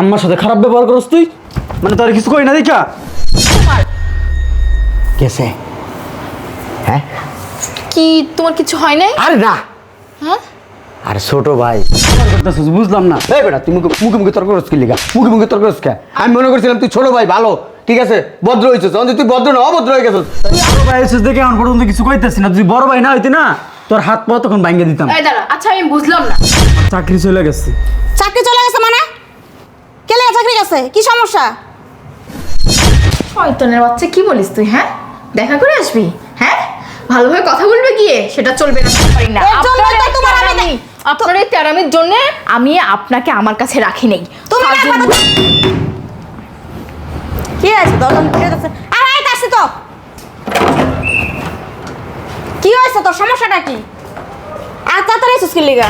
আম্মার সাথে খারাপ ব্যবহার করস তুই? মানে তোর কিছু কই না দেখা। গেছে। হ্যাঁ? কি তোমার কিছু হয় নাই? আরে না। হ্যাঁ? আর ছোট ভাই। করতেছিস বুঝলাম না। এই বেটা তুই মুখে মুখে তর্ক করছিস কি লিগা? মুখে মুখে তর্ক করছিস কে? আমি মনে করছিলাম তুই ছোট ভাই ভালো। ঠিক আছে? ভদ্র হয়েছিস। অন্তত তুই ভদ্র না অভদ্র হয়ে গেছিস। তুই বড় ভাই এসেছিস দেখে এখন পর্যন্ত কিছু কইতেছি না। তুই বড় ভাই না হইতি না তোর হাত পা তখন ভাঙ্গে দিতাম। এই দাঁড়া আচ্ছা আমি বুঝলাম না। চাকরি চলে গেছে। চাকরি গেছে গেছে কি সমস্যা? শয়তানের বাচ্চা কি বলিস তুই হ্যাঁ? দেখা করে আসবি হ্যাঁ? ভালোভাবে কথা বলবে গিয়ে সেটা চলবে না পারি না। এর জন্যই আপনার তো এই তোমার আমি তেরামি- আপনার এই তেরামির জন্য আমি আপনাকে আমার কাছে রাখি নেই। তুমি না কথা- কি আছে দরজা খুলে গেছে আরে এই আসছি তো। কি হয়েছে তোর? সমস্যাটা কি? আর তাড়াতাড়ি এসেছিস কি লিগা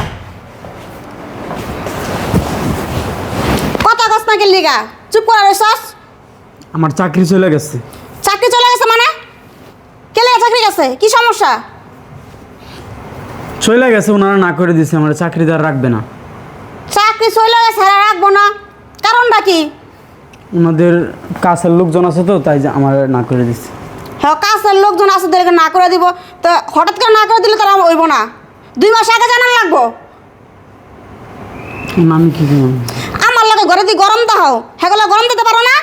কথা কস না লিগা? চুপ করে রইছস? আমার চাকরি চলে গেছে। চাকরি চলে গেছে মানে? কে লেগে চাকরি গেছে কি সমস্যা? চলে গেছে ওনারা না করে দিছে আমার চাকরি চাকরিদার রাখবে না। চাকরি চলে গেছে আর রাখব না। কারণটা কি? ওনাদের কাছের লোকজন আছে তো তাই যে আমার না করে দিছে। হ্যাঁ কাছের লোকজন আছে তাদেরকে না করে দিব। তো হঠাৎ করে না করে দিলে তারা হইব না। দুই মাস আগে জানান লাগবো। আমি কি আমার লাগে ঘরে দিয়ে গরম হও হেগুলো গরম দিতে পারো না?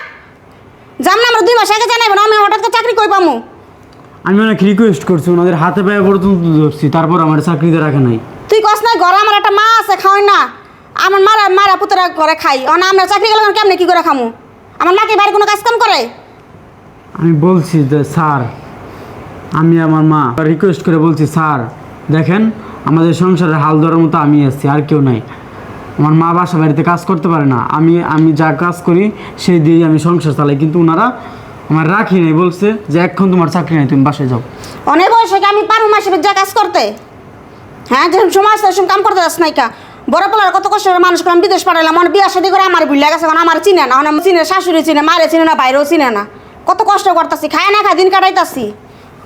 জান না আমরা দুই মাস আগে জানাইব না আমি হঠাৎ করে চাকরি কই পামু? আমি অনেক রিকোয়েস্ট করছি ওনাদের হাতে পায়ে পর্যন্ত ধরছি তারপর আমার চাকরিতে রাখে নাই। তুই কস নাই ঘরে আমার একটা মা আছে খাওয়াই না। আমার মারা মারা পুতরা ঘরে খাই। অনা আমরা চাকরি গেলে কেমনে কি করে খামু? আমার মা কি বাইরে কোনো কাজ কাম করে? আমি বলছি যে স্যার আমি আমার মা রিকোয়েস্ট করে বলছি স্যার দেখেন আমাদের সংসারের হাল ধরার মতো আমি আছি আর কেউ নাই। আমার মা বাসা বাড়িতে কাজ করতে পারে না। আমি আমি যা কাজ করি, সেই দিয়েই আমি সংসার চালাই। কিন্তু ওনারা আমার রাখি নাই, বলছে যে এখন তোমার চাকরি নাই, তুমি বাসায় যাও। অনেক বয়স কি আমি পারব মাসে যা কাজ করতে? হ্যাঁ যখন সময় আসছে সেরকম কাম করতে যাস নাইকা বড় পোলার কত কষ্ট করে মানুষ করে আমি বিদেশ পাঠালাম মানে বিয়া শাদি করে আমার ভুলে গেছে আমার চিনে না আমার চিনে শাশুড়ি চিনে, মারে চিনে না বাইরেও চিনে না। কত কষ্ট করতেছি, খায় না খায় দিন কাটাইতাছি।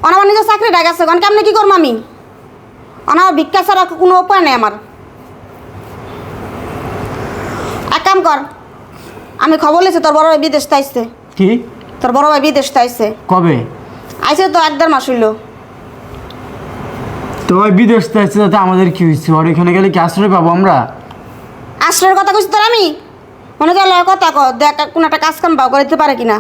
আমার নিজের চাকরিটা গেছে কেমনে কি করব আমি? আমার ভিক্ষা ছাড়া কোনো উপায় নেই আমার। এক কাম কর আমি খবর লেছি তোর বড় ভাই বিদেশ তাইছে কি? তোর বড় ভাই বিদেশ তাইছে কবে? আইছে তো এক দেড় মাস হইল। তো ওই বিদেশ যাচ্ছে তাতে আমাদের কি হয়েছে আর এখানে গেলে কি আশ্রয় পাবো আমরা? আশ্রয়ের কথা কইছি তোর আমি? মনে কর লয় কথা কর দেখ কোন একটা কাজ কাম পাও করতে পারে কিনা।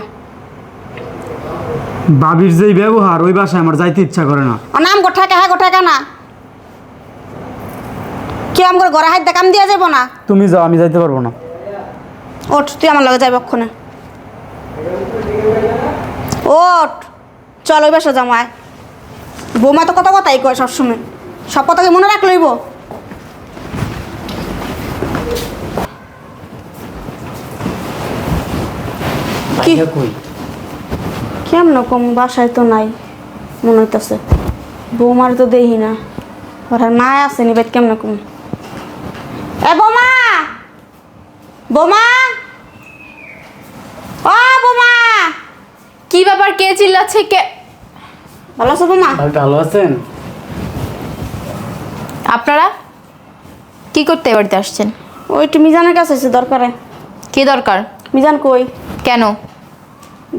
বাবির যেই ব্যবহার ওই বাসায় আমার যাইতে ইচ্ছা করে না। ও নাম গোঠা হ্যাঁ গোঠা না। কি আম করে ঘরে হাত দেখাম দিয়া যাব না। তুমি যাও আমি যাইতে পারব না। ওঠ তুই আমার লগে যাবি অক্ষণে ওঠ চল ওই বাসা আয়। বৌমা তো কত কথাই কয় সবসময়। সব কথাকে মনে রাখ লইব কি? কেমন কম বাসায় তো নাই মনে হইতেছে। বৌমার তো দেখি না। ওর আর মা আছে নিবেদ কেমন কম। এ বৌমা! বৌমা ও বৌমা কি ব্যাপার কে চিল্লাচ্ছে কে? ভালো আছো বৌমা? ভাই ভালো আছেন? আপনারা? কি করতে বাড়িতে আসছেন? ওই একটু মিজানের কাছে আছে দরকারে। কি দরকার? মিজান কই? কেন?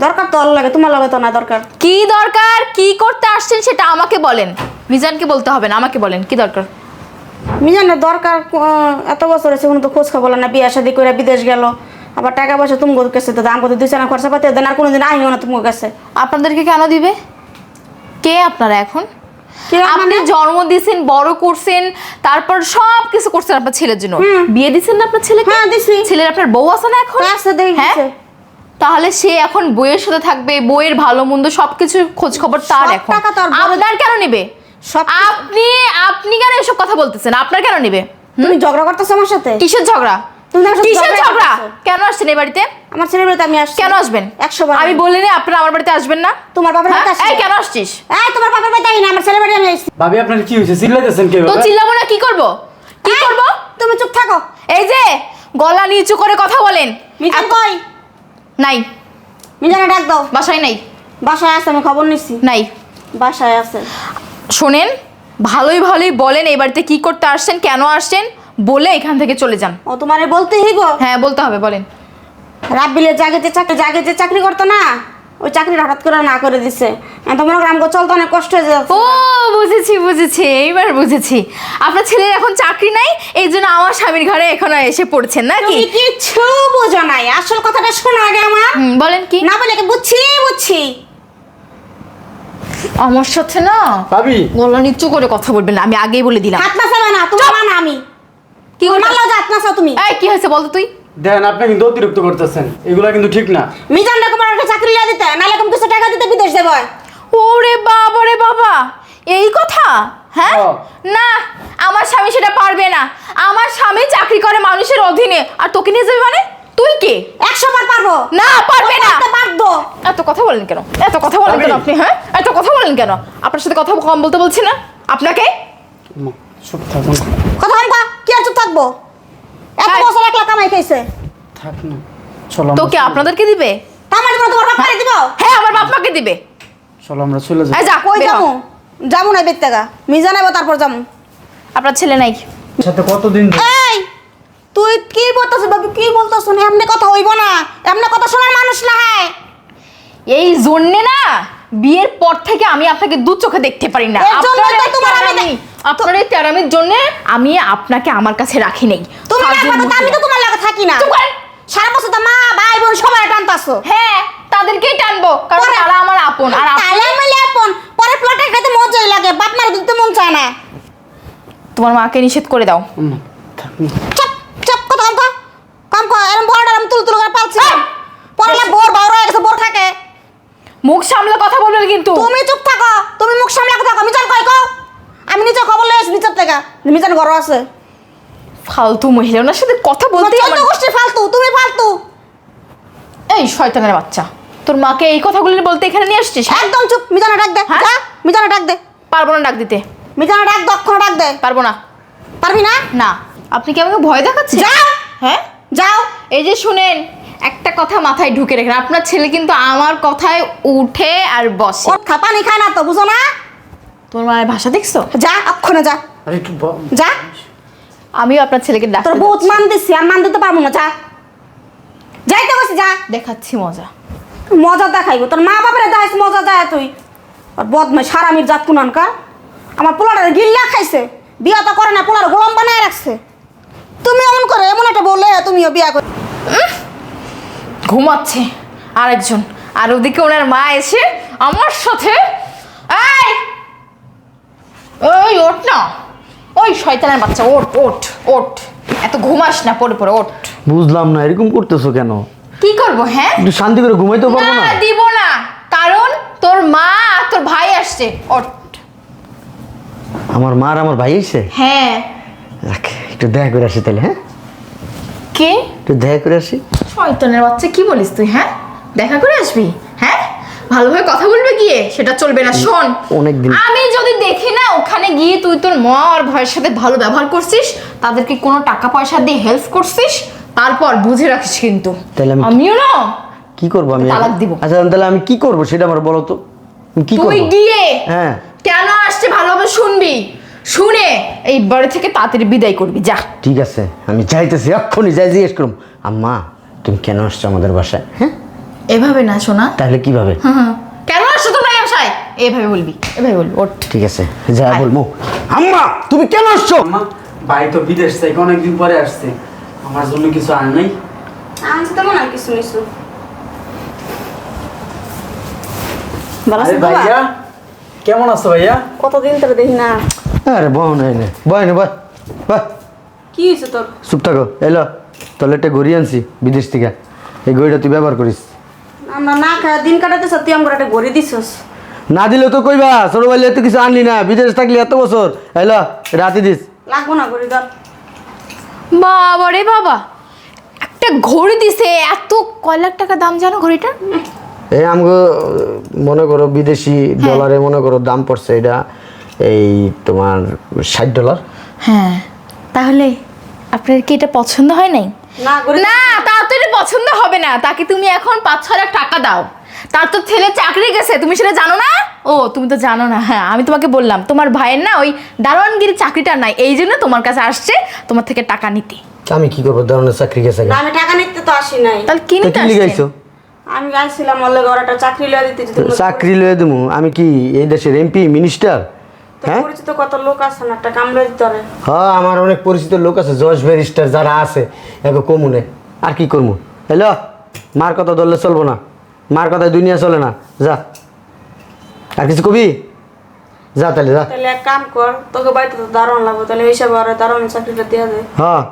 দরকার তো লাগে তোমার লাগে তো না দরকার। কি দরকার? কি করতে আসছেন সেটা আমাকে বলেন। মিজানকে বলতে হবে না আমাকে বলেন কি দরকার? মিজানের দরকার এত বছর আছে কোনো তো খোঁজ খবর না বিয়ে শাদি করে বিদেশ গেল। আবার টাকা পয়সা তুমি কাছে তো দাম করতে দুই চার খরচা পাতে দেন আর কোনোদিন আইও না তোমার কাছে। আপনাদেরকে কেন দিবে? কে আপনারা এখন? আপনি মানে? জন্ম দিয়েছেন বড় করছেন তারপর সব কিছু করছেন আপনার ছেলের জন্য। বিয়ে দিছেন না আপনার ছেলেকে? হ্যাঁ, দিছি। ছেলের আপনার বউ আছে না এখন? আছে, দেখি হ্যাঁ? তাহলে সে এখন বইয়ের সাথে থাকবে বইয়ের ভালো মন্দ সবকিছু খোঁজ খবর তার এখন। আপনার কেন নেবে? সব আপনি আপনি কেন এসব কথা বলতেছেন? আপনার কেন নেবে? তুমি ঝগড়া করতেছো আমার সাথে? কিসের ঝগড়া? তুমি আমার সাথে কিসের ঝগড়া ঝগড়া? কেন আসছেন এই বাড়িতে? আমার ছেলের বাড়িতে আমি আসছি। কেন আসবেন? বার আমি বলিনি আপনারা আমার বাড়িতে আসবেন না? তোমার বাবার হ্যাঁ? বাড়িতে আসছি। এই কেন আসছিস? এই তোমার বাবার বাড়িতে আই না আমার ছেলের বাড়ি আমি আসছি। ভাবি আপনার কি হয়েছে? চিল্লাইতেছেন কে তো চিল্লাবো না কি করব? কি এই, করব? তুমি চুপ থাকো। এই যে গলা নিচু করে কথা বলেন। মিজান এত- কই? নাই। মিজানে ডাক দাও। বাসায় নাই। বাসায় আছে আমি খবর নিচ্ছি। নাই। বাসায় আছে। শোনেন ভালোই ভালোই বলেন এই বাড়িতে কি করতে আসছেন কেন আসছেন। বলে এখান থেকে চলে যান। ও তোমারে বলতে হইব? হ্যাঁ বলতে হবে বলেন। রাব্বিলে জাগে যে চাকরি জাগে যে চাকরি করতো না ওই চাকরিটা হঠাৎ করে না করে দিছে। তো করেন আমাকে চলতে অনেক কষ্ট হয়ে যাচ্ছে। ও বুঝেছি বুঝেছি এইবার বুঝেছি। আপনার ছেলের এখন চাকরি নাই এই জন্য আমার স্বামীর ঘরে এখনও এসে পড়ছেন নাকি তুমি কিচ্ছু বোঝো নাই আসল কথাটা শোনো আগে আমার। হুম, বলেন কি? না বলে কি বুঝছি বুঝছি। আমার সাথে না ভাবি। গলা নিচু করে কথা বলবেন না আমি আগেই বলে দিলাম। হাত নাচাবে না তোমার না আমি। কি করতে- মারলো যে হাত তুমি। এই কি হয়েছে বলতো তুই? দেখেন আপনি কিন্তু অতিরিক্ত করতেছেন। এগুলা কিন্তু ঠিক না। মিজান রকম একটা চাকরি লিয়ে দিতে নাহলে এরকম কিছু টাকা দিতে বিদেশ দেবো ওরে বাবা রে বাবা এই কথা? হ্যাঁ। না আমার স্বামী সেটা পারবে না। আমার স্বামী চাকরি করে মানুষের অধীনে। আর তোকে নিয়ে যাবে মানে? তুই কে? একশো বার পারব। না পারবে না। বাধ্য এত কথা বলেন কেন? এত কথা বলেন কেন আপনি হ্যাঁ? এত কথা বলেন কেন? আপনার সাথে কথা কম বলতে বলছি না। আপনাকে? চুপ থাকুন কথা কম কা কি আর চুপ থাকব? এত। বছর একলা কামাই খাইছে। থাক না চলো আমরা তোকে চলে- আপনাদেরকে দিবে? তামার দিব তোমার বাপ পারে দিব? হ্যাঁ আমার বাপ মাকে দিবে। চলো আমরা চলে যাই। যা কই। যাব? যাব না বের টাকা মিজান তারপর যাব। আপনার ছেলে নাই। সাথে কতদিন এই তুই কি বলতেছিস বাবু কি বলতেছ এমনি কথা হইব না। এমনি কথা শোনার মানুষ না হ্যাঁ এই জন্যে না বিয়ের পর থেকে আমি আপনাকে দু চোখে দেখতে পারি না। এর জন্যই আপনার এই তোমার আমি তেরামি- আপনার এই তেরামির জন্য আমি আপনাকে আমার কাছে রাখি নেই। তুমি ফাজিল আমি তো তোমার লাগে থাকি না। চুপ করেন। সারা বছর তো মা ভাই বোন সবাই টানতাছো হ্যাঁ তাদেরকেই টানবো কারণ পরে- তারা আমার আপন। আর আপন তাহলে মিলে আপন। পরে প্লটে খাইতে মজাই লাগে বাপ মার দিতে মন চায় না। তোমার মাকে নিষেধ করে দাও। মা, থাক না চপ চপ কথা কম কর কম কর এরম বড় এরম তুল তুল করে পালছি পরে বোর বড় হয়ে গেছে বোর থাকে। মুখ সামলে কথা কিন্তু। তুমি চুপ থাকো তুমি মুখ সামলে কথা কও মিজান কই কও? আমি নিচে খবর লই আসি নিচের থেকে। মিজান ঘর আছে। ফালতু মহিলা ওনার সাথে কথা বলতে চোদ্দ গোষ্ঠী ফালতু তুমি ফালতু। এই শয়তানের বাচ্চা তোর মাকে এই কথাগুলো বলতে এখানে নিয়ে আসছিস? হ্যাঁ? একদম চুপ মিজানে ডাক দে হ্যাঁ? যা মিজানে ডাক দে। পারব না ডাক দিতে। মিজানে ডাক দক্ষ ডাক দে। পারব না। পারবি না? না। আপনি কি আমাকে ভয় দেখাচ্ছেন? যাও। হ্যাঁ? যাও। এই যে শুনেন কথা মাথায় ঢুকে রেখেন আপনার ছেলে কিন্তু আমার কথায় উঠে আর বসে। ওর খায় না তো বুঝো না? তোর মায়ের ভাষা দেখছ? যা অক্ষণে যা। আর একটু ব- যা। আমিও আপনার ছেলেকে ডাক্তার তোর বহুত মান দিছি আর মান দিতে পারব না যা। যাইতে বসে যা। দেখাচ্ছি মজা। মজা দেখাইবো। তোর মা বাপরে দেখাইছ মজা দেয় তুই। আর বদমে সারামির জাত কুনানকা আমার পোলাটা গিল্লা খাইছে। বিয়া তো করে না পোলার গোলাম বানায় রাখছে। তুমি এমন করে এমন একটা বলে তুমিও বিয়া করে ঘুমাচ্ছে আরেকজন। আর ওদিকে ওনার মা এসে আমার সাথে এই! ওই ওঠ না। ওই শয়তানের বাচ্চা ওঠ ওঠ ওঠ। এত ঘুমাস না পড়ে পড়ে ওঠ। বুঝলাম না এরকম করতেছো কেন? কি করব হ্যাঁ? একটু শান্তি করে ঘুমাইতে পারব না? দিব না। কারণ তোর মা আর তোর ভাই আসছে। ওঠ। আমার মার আমার ভাই এসে হ্যাঁ। যাক, একটু দেখা করে আসি তাহলে হ্যাঁ? কে? একটু দেখা করে আসি। শয়তানের বাচ্চা কি বলিস তুই হ্যাঁ? দেখা করে আসবি হ্যাঁ? ভালোভাবে কথা বলবে গিয়ে সেটা চলবে না শোন। অনেকদিন। আমি যদি দেখি না ওখানে গিয়ে তুই তোর মা আর ভাইয়ের সাথে ভালো ব্যবহার করছিস তাদেরকে কোনো টাকা পয়সা দিয়ে হেল্প করছিস তারপর বুঝে রাখিস কিন্তু। আমিও না। কি করব আমি? তালাক? দিব। আচ্ছা তাহলে আমি কি করব সেটা আমার বলো তো। কি তুই গিয়ে হ্যাঁ। কেন আসছে ভালোভাবে শুনবি? শুনে এই বাড়ি থেকে তাড়াতাড়ি বিদায় করবি যা। ঠিক আছে আমি চাইতেছি এক্ষুনি যাই জিজ্ঞেস করুম। আম্মা তুমি কেন আসছো আমাদের বাসায়? হ্যাঁ? এভাবে না শোনা তাহলে কীভাবে। কেন আসছো তোমরা এই বাসায়? এভাবে বলবি এভাবে বলবি ওঠ। ঠিক আছে যা। বলব। আম্মা তুমি কেন আসছো? আম্মা ভাই তো বিদেশ থেকে অনেকদিন পরে আসছে। আমার জন্য কিছু আনে নাই। আনছি তো মনে হয় কিছু নিছু। ভালো আছো ভাইয়া কেমন আছো ভাইয়া? কতদিন ধরে দেখি না। আরে বহ নাই নে। বয় না বয়। বয়। কি হয়েছে তোর? চুপ থাকো এলো তাহলে একটা ঘড়ি আনছি বিদেশ থেকে। এই ঘড়িটা তুই ব্যবহার করিস। আমরা না খায় দিন কাটাতে তুই আমার একটা গড়ি দিছস। না দিলে তো কইবা ছোট বলে এত কিছু আনলি না বিদেশ থাকলি এত বছর। এলো রাতে দিস। লাগবো না গড়ি ধর বাবা রে বাবা একটা ঘড়ি দিছে এত কয় লাখ টাকা দাম জানো ঘড়িটা এই আমগো মনে করো বিদেশি ডলারে মনে করো দাম পড়ছে এটা এই তোমার ষাট ডলার হ্যাঁ। তাহলে আপনার কি এটা পছন্দ হয় নাই? না তার তো এটা পছন্দ হবে না। তাকে তুমি এখন পাঁচ ছ লাখ টাকা দাও। তার তো ছেলে চাকরি গেছে তুমি সেটা জানো না? ও তুমি তো জানো না হ্যাঁ আমি তোমাকে বললাম তোমার ভাইয়ের না ওই দারোয়ানগিরি চাকরিটা নাই এই জন্য তোমার কাছে আসছে তোমার থেকে টাকা নিতে। আমি কি করব? ধরনের চাকরি গেছে না আমি টাকা নিতে তো আসি নাই। তাহলে কি নিতে? লিগাইছো আমি গাইছিলাম ওর লগে ওর চাকরি লয়ে দিতে চাকরি লয়ে দেবো আমি কি এই দেশের এমপি মিনিস্টার? হ্যাঁ? পরিচিত কত লোক আছে না একটা কাম লয়ে দিতে হ্যাঁ আমার অনেক পরিচিত লোক আছে জজ ব্যারিস্টার যারা আছে এগো কমুনে। আর কি করব হ্যালো মার কথা ধরলে চলবো না। মার কথায় দুনিয়া চলে না। যা। আর কিছু কবি? যা তাহলে যা। তাহলে এক কাম কর তোকে বাড়িতে তো দারোয়ান লাগবে তাহলে এই হিসাবে আর দারোয়ান চাকরিটা দেওয়া যায়। হ্যাঁ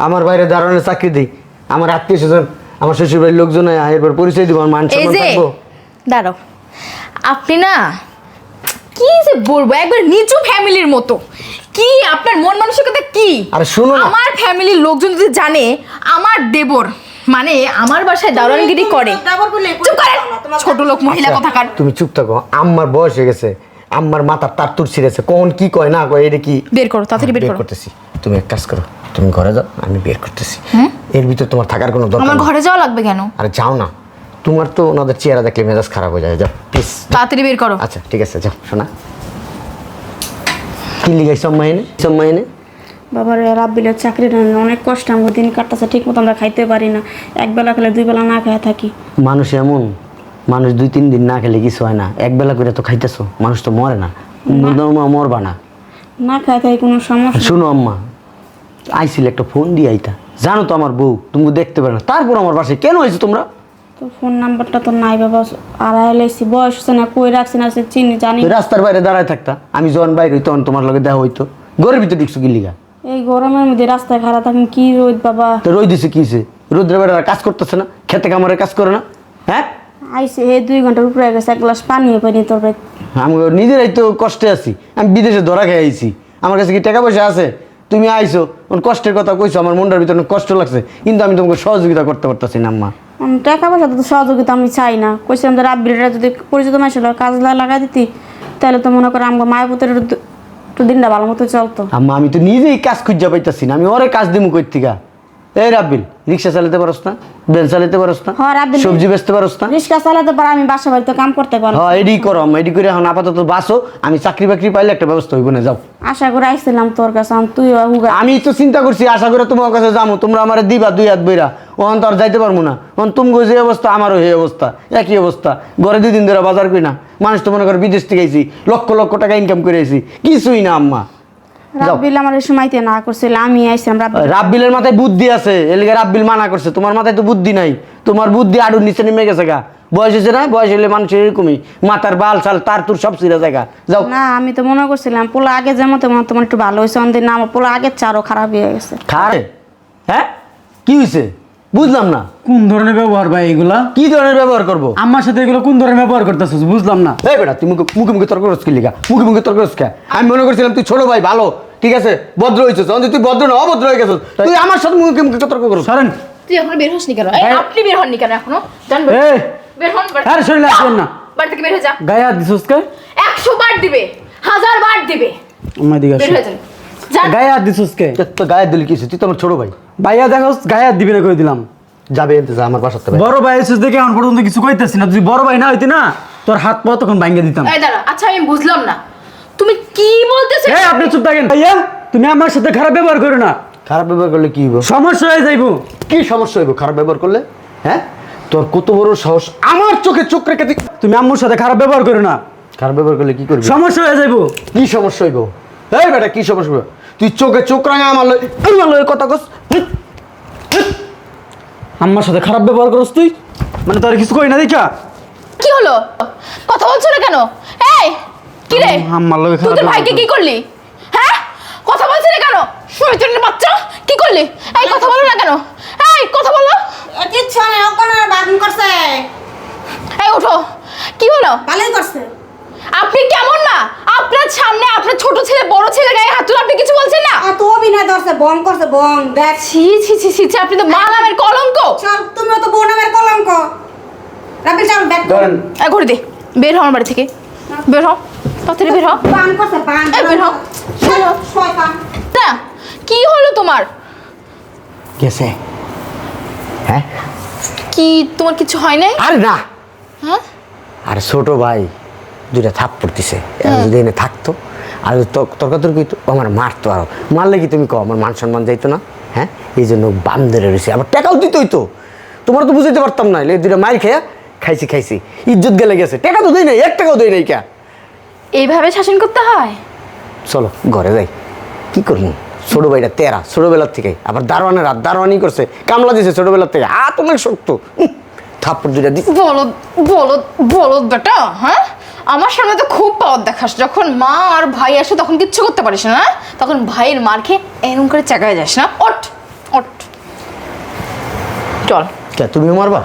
আমার বাইরে দারোয়ানের চাকরি দিই। আমার আত্মীয় স্বজন আমার শ্বশুর বাড়ির লোকজন এরপর পরিচয় দিব আমার মান সম্মান থাকব। দাঁড়াও। আপনি না কি যে বলব? একবার নিচু ফ্যামিলির মতো। কি আপনার মন মানসিকতা কি? আরে শোনো না। আমার ফ্যামিলির লোকজন যদি জানে আমার দেবর মানে আমার বাসায় দারোয়ানগিরি করে। চুপ করেন। ছোট লোক মহিলা কথাকার তুমি চুপ থাকো আমার বয়স হয়ে গেছে আমার মাথার তার তুর ছিঁড়েছে কোন কি কয় না কয় এটা কি? বের করো তাড়াতাড়ি বের বের করো। করতেছি। তুমি এক কাজ করো তুমি ঘরে যাও আমি বের করতেছি। এর ভিতর তোমার থাকার কোনো দরকার আমার ঘরে যাওয়া লাগবে কেন? আরে যাও না। তোমার তো ওনাদের চেহারা দেখলে মেজাজ খারাপ হয়ে যায় যাও প্লিজ তাড়াতাড়ি বের করো। আচ্ছা ঠিক আছে যাও শোনা। কি লিগাই সম্মা এনে? সম্মা এনে? বাবার রাব্বিলের চাকরি অনেক কষ্ট আমার দিন কাটতেছে ঠিক মতো আমরা খাইতে পারি না। এক বেলা খেলে দুই বেলা না খেয়ে থাকি। মানুষ এমন মানুষ দুই তিন দিন না খেলে কিছু হয় না। এক বেলা করে তো খাইতেছো মানুষ তো মরে না। ম- মরবা না। না খাই থাকি কোনো সমস্যা শুনো আম্মা আইছিল একটা ফোন দিয়ে আইতা। জানো তো আমার বউ তুমি দেখতে পারে না। তারপর আমার বাসায় কেন আইছো তোমরা? তো ফোন নাম্বারটা তো নাই বাবা আর এলাইছি বয়স হচ্ছে না কই রাখছি না চিনি জানি রাস্তার বাইরে দাঁড়ায় থাকতা আমি যখন বাইরে হই তখন তোমার লগে দেখা হইতো। ঘরের ভিতরে ঢুকছো কি লিগা? এই গরমের মধ্যে রাস্তায় খারাপ থাকুন কি রোদ বাবা। তো রই দিছে কি হইছে? রোদ্রের বেড়া কাজ করতেছে না খেতে কামড়ে কাজ করে না হ্যাঁ? আইসে হে দুই ঘণ্টার উপরে গেছে এক গ্লাস পানিও পাইনি তোর আমি নিজেরাই তো কষ্টে আছি আমি বিদেশে ধরা খেয়ে আইছি। আমার কাছে কি টাকা পয়সা আছে? তুমি আইছো কষ্টের কথা কইছো আমার মনটার ভিতরে কষ্ট লাগছে কিন্তু আমি তোমাকে সহযোগিতা করতে পারতাছি না আম্মা। টাকা পয়সা তো সহযোগিতা আমি চাই না। কইছিলাম যে রাব্বিরা যদি পরিচিত মানুষের কাজ লাগাই দিতি, তাহলে তো মনে করো আমার মায়ের পুত্রের একটু- দিনটা ভালো মতো চলতো। আমি তো নিজেই কাজ খুঁজে পাইতাছি না, আমি ওরে কাজ দিমু থেকে। এই রাব্বিল রিক্সা চালাতে পারস না বেল চালাতে পারস না হ্যাঁ, রাব্বিল। সবজি বেচতে পারস না। রিক্সা চালাতে পারে আমি বাসা বাড়িতে কাম করতে পারব হ্যাঁ এডি করো এডি করে এখন আপাতত বাসো আমি চাকরি বাকরি পাইলে একটা ব্যবস্থা হইব না যাও। আশা করে আইছিলাম তোর কাছে আমি তুই আমি তো চিন্তা করছি আশা করে তোমার কাছে যাব তোমরা আমার দিবা দুই হাত বইরা। ওখান তো আর যাইতে পারব না। ওখান তুমি যে অবস্থা আমারও এই অবস্থা একই অবস্থা। ঘরে দুই দিন ধরে বাজার করি না। মানুষ তো মনে করে বিদেশ থেকে আইছি লক্ষ লক্ষ টাকা ইনকাম করে আইছি। কিছুই না আম্মা। রাব্বিল আমার সময়তে না করছিল আমি আইছিলাম রাব্বিল রাব্বিলের মাথায় বুদ্ধি আছে এলিগে রাব্বিল মানা করছে তোমার মাথায় তো বুদ্ধি নাই তোমার বুদ্ধি আডুর নিচে নেমে গেছে গা। বয়স হয়েছে না? বয়স হলে মানুষের এরকমই মাথার বাল সাল তার তুর সব ছিঁড়ে জায়গা যাও। না আমি তো মনে করছিলাম পোলা আগে যেমন তেমন তোমার একটু ভালো হয়েছে অন্দিন না আমার পোলা আগের চারও খারাপ হয়ে গেছে। খারে হ্যাঁ? কি হয়েছে বুঝলাম না। কোন ধরনের ব্যবহার ভাই এগুলা? কি ধরনের ব্যবহার করব? আমার সাথে এগুলো কোন ধরনের ব্যবহার করতেছিস বুঝলাম না। এই বেটা তুই মুখে মুখে তর্ক করছ কি লিগা মুখে মুখে তর্ক করছ কে? আমি মনে করছিলাম তুই ছোট ভাই ভালো ঠিক আছে ভদ্র হয়েছিস অন্তত তুই ভদ্র না অভদ্র হয়ে গেছিস। তুই আমার সাথে মুখে মুখে তর্ক করছ সরেন। তুই এখনও বের হসনি কেন? এই, আপনি বের হননি কেন এখনও? জান এই। বের হন বাড়ি আরে শরীরে আসবেন না। বাড়ি থেকে বের হয়ে যা। গায়ে দিছিস কে? একশো বার দিবে হাজার বার দিবে। আমার দিকে বের। হয়ে যান। গায়ে হাত দিছিস কে? তো গায়ে দিলি কিছু তুই তো আমার ছোট ভাই। ভাইয়া দেখো গায়ে হাত দিবি না করে দিলাম। যাবে যা আমার বাসাতে ভাই। বড় ভাই এসেছিস দেখে এখন পর্যন্ত কিছু কইতেছি না। তুই বড় ভাই না হইতি না তোর হাত পা তখন ভাঙ্গে দিতাম। এই দাঁড়া আচ্ছা আমি বুঝলাম না। তুমি কি বলতেছো এই আপনি চুপ থাকেন। ভাইয়া তুমি আমার সাথে খারাপ ব্যবহার করো না। খারাপ ব্যবহার করলে কি হইব? সমস্যা হয়ে যাইবো। কি সমস্যা হইব খারাপ ব্যবহার করলে? হ্যাঁ? তোর কত বড় সাহস আমার চোখে চোখ রেখে তুমি আম্মুর সাথে খারাপ ব্যবহার করো না। খারাপ ব্যবহার করলে কি করবি? সমস্যা হয়ে যাইবো। কি সমস্যা হইব? এই বেটা কি সমস্যা? তুই চোখে চোখ রাঙা আমার লই আমার লই কথা কস। আম্মার সাথে খারাপ ব্যবহার করস তুই? মানে তোর কিছু কই না দেখা? কি হলো? কথা বলছো না কেন? এই কি রে? আম্মার লগে তুই খারাপ ব্যবহার ভাইকে কি করলি? হ্যাঁ? কথা বলছিস না কেন? শয়তানের বাচ্চা? কি করলি? এই কথা বলো না কেন? এই কথা বলো। কিচ্ছু আমি ওখানে বাগান করছে। এই ওঠো কি হলো? ভালোই করছে। আপনি কেমন না আপনার সামনে আপনার ছোট ছেলে বড় ছেলে গায়ে হাত তুলে আপনি কিছু বলছেন না? আর তো অভিনয় ধরছে বং করছে বং দেখ। ছি ছি ছি ছি ছি, আপনি তো মা নামের কলঙ্ক। চল তুমিও তো বউ নামের কলঙ্ক। রাব্বিল চল ব্যাগ ধরেন। এই ঘুরে দে। বের হও আমার বাড়ি থেকে। বের হও তাড়াতাড়ি বের হও বান করছে বান এই বের হও বের হও শয়তান। না কি হলো তোমার? গেছে। হ্যাঁ? কি তোমার কিছু হয় নাই? আরে না। হ্যাঁ? আর ছোট ভাই। দুইটা থাপ পড়তেছে। যদি এনে থাকতো আর তর্কাতর্কি আমার মারতো আরও। মারলে কি তুমি কো আমার মান সম্মান যাইতো না? হ্যাঁ? এই জন্য বাম ধরে রয়েছে আবার টাকাও দিতই তো তোমার তো বুঝাইতে পারতাম না। এই দুটা মাইর খেয়া খাইছি খাইছি। ইজ্জত গেলে গেছে। টাকা তো দেই নাই এক টাকাও দেই নাই কে। এইভাবে শাসন করতে হয়? চলো ঘরে যাই। কি করব ছোটো ভাইটা তেরা ছোটোবেলার থেকে। আবার দারোয়ানের রাত দারোয়ানি করছে। কামলা দিছে ছোটোবেলার থেকে। হাত অনেক শক্ত। থাপ্পড় দুইটা দিছে বলদ বলদ বলদ বেটা হ্যাঁ? আমার সামনে তো খুব পাওয়ার দেখাস। যখন মা আর ভাই আসে তখন কিচ্ছু করতে পারিস না? তখন ভাইয়ের মার খেয়ে এরকম করে চাকায় যাস না? ওট ওট চল। তুমি তুমিও মারবা?